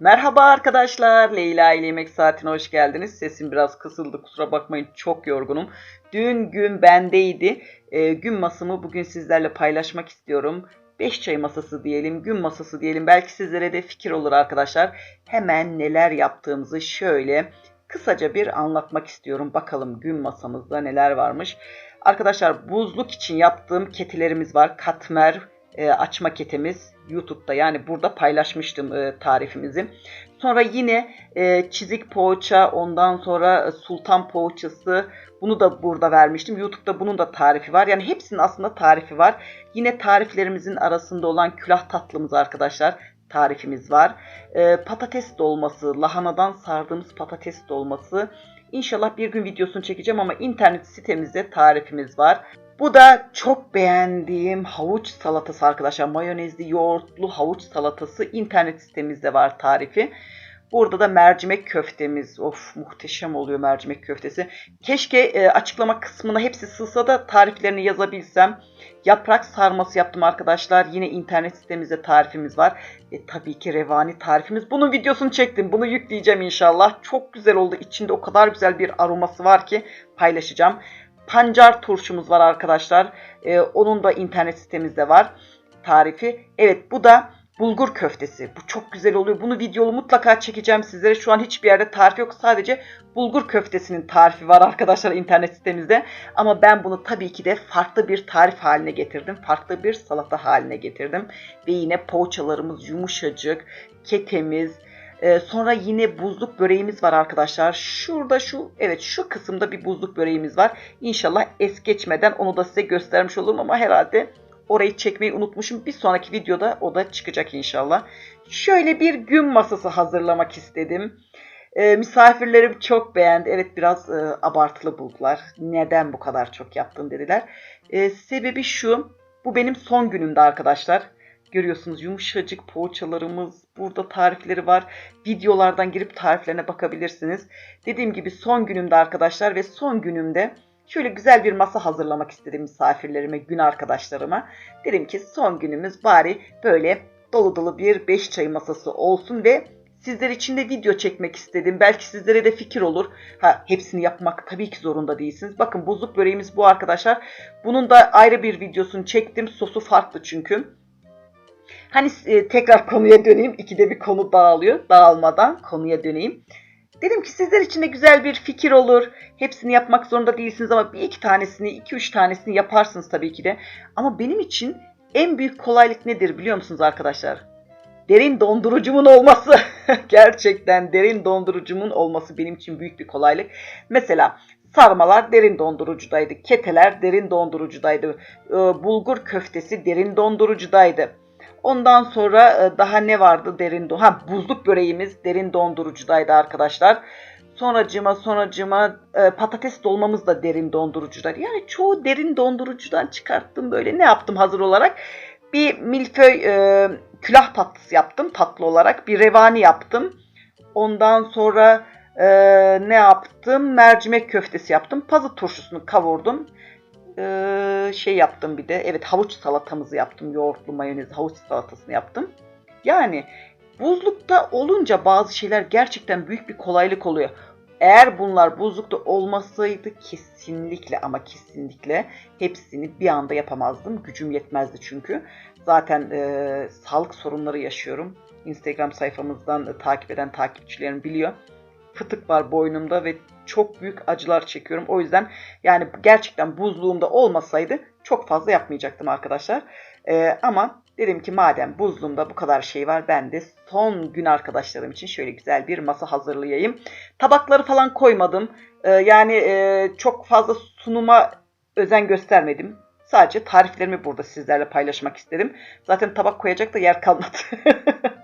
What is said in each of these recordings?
Merhaba arkadaşlar. Leyla ile Yemek Saati'ne hoş geldiniz. Sesim biraz kısıldı. Kusura bakmayın çok yorgunum. Dün gün bendeydi. Ee, gün masamı bugün sizlerle paylaşmak istiyorum. 5 çay masası diyelim, gün masası diyelim. Belki sizlere de fikir olur arkadaşlar. Hemen neler yaptığımızı şöyle kısaca bir anlatmak istiyorum. Bakalım gün masamızda neler varmış. Arkadaşlar buzluk için yaptığım ketilerimiz var. Katmer e, açma ketemiz YouTube'da yani burada paylaşmıştım e, tarifimizi. Sonra yine e, çizik poğaça ondan sonra sultan poğaçası bunu da burada vermiştim. YouTube'da bunun da tarifi var. Yani hepsinin aslında tarifi var. Yine tariflerimizin arasında olan külah tatlımız arkadaşlar tarifimiz var. E, patates dolması, lahanadan sardığımız patates dolması. İnşallah bir gün videosunu çekeceğim ama internet sitemizde tarifimiz var. Bu da çok beğendiğim havuç salatası arkadaşlar. Mayonezli yoğurtlu havuç salatası internet sitemizde var tarifi. Burada da mercimek köftemiz. Of muhteşem oluyor mercimek köftesi. Keşke e, açıklama kısmına hepsi sığsa da tariflerini yazabilsem. Yaprak sarması yaptım arkadaşlar. Yine internet sitemizde tarifimiz var. E, tabii ki revani tarifimiz. Bunun videosunu çektim. Bunu yükleyeceğim inşallah. Çok güzel oldu. İçinde o kadar güzel bir aroması var ki paylaşacağım. Pancar turşumuz var arkadaşlar. Ee, onun da internet sitemizde var tarifi. Evet bu da bulgur köftesi. Bu çok güzel oluyor. Bunu videolu mutlaka çekeceğim sizlere. Şu an hiçbir yerde tarif yok. Sadece bulgur köftesinin tarifi var arkadaşlar internet sitemizde. Ama ben bunu tabii ki de farklı bir tarif haline getirdim. Farklı bir salata haline getirdim. Ve yine poğaçalarımız yumuşacık. Ketemiz, ee, sonra yine buzluk böreğimiz var arkadaşlar. Şurada şu evet şu kısımda bir buzluk böreğimiz var. İnşallah es geçmeden onu da size göstermiş olurum ama herhalde orayı çekmeyi unutmuşum. Bir sonraki videoda o da çıkacak inşallah. Şöyle bir gün masası hazırlamak istedim. Ee, misafirlerim çok beğendi. Evet biraz e, abartılı buldular. Neden bu kadar çok yaptın dediler. Ee, sebebi şu. Bu benim son günümde arkadaşlar. Görüyorsunuz yumuşacık poğaçalarımız. Burada tarifleri var. Videolardan girip tariflerine bakabilirsiniz. Dediğim gibi son günümde arkadaşlar ve son günümde şöyle güzel bir masa hazırlamak istedim misafirlerime, gün arkadaşlarıma. Dedim ki son günümüz bari böyle dolu dolu bir 5 çay masası olsun ve sizler için de video çekmek istedim. Belki sizlere de fikir olur. Ha hepsini yapmak tabii ki zorunda değilsiniz. Bakın buzluk böreğimiz bu arkadaşlar. Bunun da ayrı bir videosunu çektim. Sosu farklı çünkü. Hani e, tekrar konuya döneyim. İkide bir konu dağılıyor. Dağılmadan konuya döneyim. Dedim ki sizler için de güzel bir fikir olur. Hepsini yapmak zorunda değilsiniz ama bir iki tanesini, iki üç tanesini yaparsınız tabii ki de. Ama benim için en büyük kolaylık nedir biliyor musunuz arkadaşlar? Derin dondurucumun olması. Gerçekten derin dondurucumun olması benim için büyük bir kolaylık. Mesela sarmalar derin dondurucudaydı. Keteler derin dondurucudaydı. Ee, bulgur köftesi derin dondurucudaydı. Ondan sonra e, daha ne vardı derin don ha buzluk böreğimiz derin dondurucudaydı arkadaşlar. Sonracıma sonracıma e, patates dolmamız da derin dondurucudaydı. Yani çoğu derin dondurucudan çıkarttım böyle. Ne yaptım hazır olarak? Bir milföy e, külah tatlısı yaptım tatlı olarak. Bir revani yaptım. Ondan sonra e, ne yaptım? Mercimek köftesi yaptım. Pazı turşusunu kavurdum e, şey yaptım bir de. Evet havuç salatamızı yaptım. Yoğurtlu mayonez havuç salatasını yaptım. Yani buzlukta olunca bazı şeyler gerçekten büyük bir kolaylık oluyor. Eğer bunlar buzlukta olmasaydı kesinlikle ama kesinlikle hepsini bir anda yapamazdım. Gücüm yetmezdi çünkü. Zaten e, sağlık sorunları yaşıyorum. Instagram sayfamızdan e, takip eden takipçilerim biliyor. Fıtık var boynumda ve çok büyük acılar çekiyorum. O yüzden yani gerçekten buzluğumda olmasaydı çok fazla yapmayacaktım arkadaşlar. Ee, ama dedim ki madem buzluğumda bu kadar şey var ben de son gün arkadaşlarım için şöyle güzel bir masa hazırlayayım. Tabakları falan koymadım. Ee, yani e, çok fazla sunuma özen göstermedim. Sadece tariflerimi burada sizlerle paylaşmak istedim. Zaten tabak koyacak da yer kalmadı.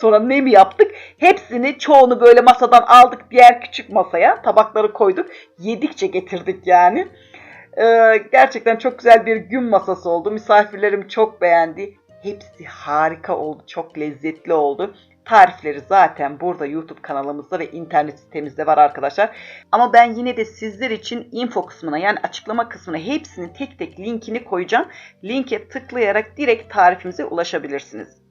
Sonra ne mi yaptık? Hepsini çoğunu böyle masadan aldık diğer küçük masaya. Tabakları koyduk. Yedikçe getirdik yani. Ee, gerçekten çok güzel bir gün masası oldu. Misafirlerim çok beğendi. Hepsi harika oldu. Çok lezzetli oldu. Tarifleri zaten burada YouTube kanalımızda ve internet sitemizde var arkadaşlar. Ama ben yine de sizler için info kısmına yani açıklama kısmına hepsinin tek tek linkini koyacağım. Linke tıklayarak direkt tarifimize ulaşabilirsiniz.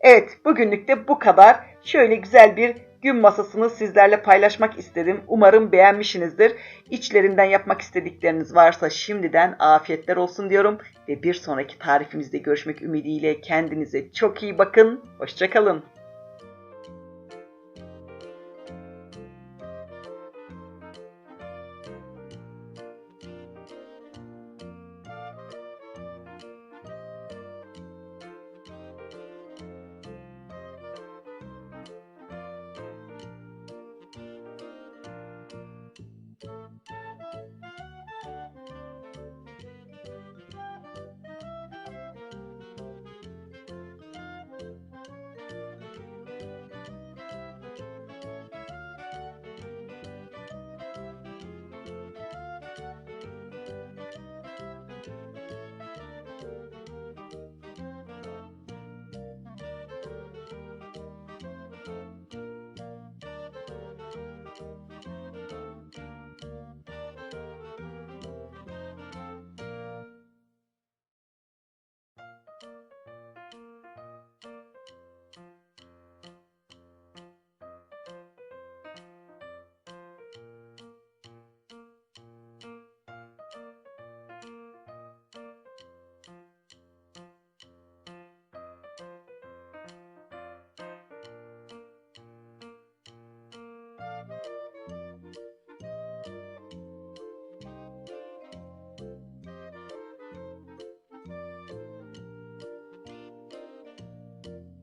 Evet bugünlük de bu kadar. şöyle güzel bir gün masasını sizlerle paylaşmak istedim. Umarım beğenmişsinizdir. İçlerinden yapmak istedikleriniz varsa şimdiden afiyetler olsun diyorum. Ve bir sonraki tarifimizde görüşmek ümidiyle kendinize çok iyi bakın. Hoşçakalın. うん。